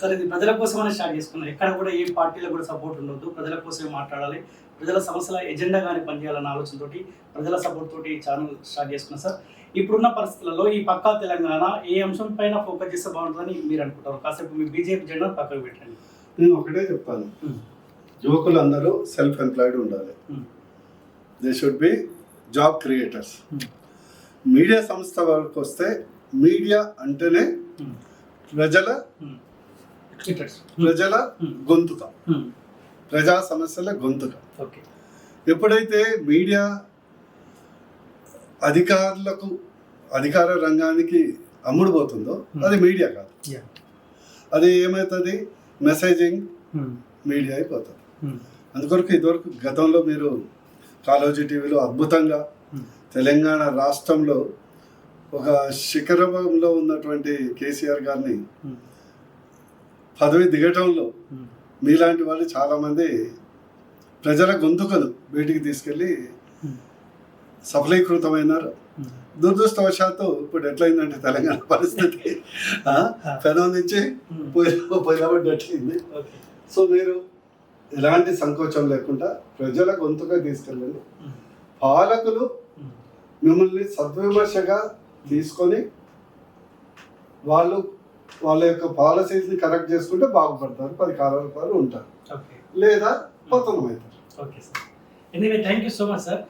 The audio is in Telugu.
సార్ ఇది ప్రజల కోసమనే స్టార్ట్ చేసుకున్నాం ఎక్కడ కూడా ఏ పార్టీలో కూడా సపోర్ట్ ఉండొద్దు ప్రజల కోసమే మాట్లాడాలి ప్రజల సమస్యల ఎజెండా కానీ పనిచేయాలన్న ఆలోచనతోటి ప్రజల సపోర్ట్ తోటి ఛానల్ స్టార్ట్ చేసుకున్నాం సార్ ఇప్పుడున్న పరిస్థితులలో ఈ పక్కా తెలంగాణ ఏ అంశం పైన ఫోకస్ చేస్తే బాగుంటుందని మీరు అనుకుంటారు కాసేపు మీ బీజేపీ జెండా పక్కకు పెట్టండి నేను ఒకటే చెప్తాను. యువకులందరూ సెల్ఫ్ ఎంప్లాయిడ్ ఉండాలి. They should be job creators. Media సంస్థ వరకు వస్తే మీడియా అంటేనే. ప్రజల. ప్రజల Hmm. గొంతుక Hmm. ప్రజా సమస్యల గొంతుక ఓకే ఎప్పుడైతే మీడియా అధికారులకు అధికార రంగానికి అమ్ముడుపోతుందో Hmm. అది మీడియా కాదు. అది ఏమవుతుంది మెసేజింగ్ Hmm. మీడియా అయిపోతుంది Hmm. అందుకొరకు ఇదివరకు గతంలో మీరు కాలోజీ టీవీలో అద్భుతంగా Hmm. తెలంగాణ రాష్ట్రంలో ఒక శిఖరంలో ఉన్నటువంటి కేసీఆర్ గారిని Hmm. పదవి దిగటంలో. మీలాంటి వాళ్ళు చాలామంది ప్రజల గొంతుకలు బయటికి తీసుకెళ్ళి. సఫలీకృతమైనారు. దురదృష్టవశాత్తు ఇప్పుడు ఎట్లయిందంటే తెలంగాణ పరిస్థితి పెనం నుంచి ఓకే సో మీరు ఎలాంటి సంకోచం లేకుండా ప్రజల గొంతుగా తీసుకెళ్ళండి. పాలకులు. మిమ్మల్ని సద్విమర్శగా తీసుకొని వాళ్ళు వాళ్ళ యొక్క పాలసీస్ని కరెక్ట్ చేసుకుంటే బాగుపడతారు పది కాలాల పాటు ఉంటారు. ఓకే. లేదా పతనం అవుతారు okay sir. Anyway thank you so much sir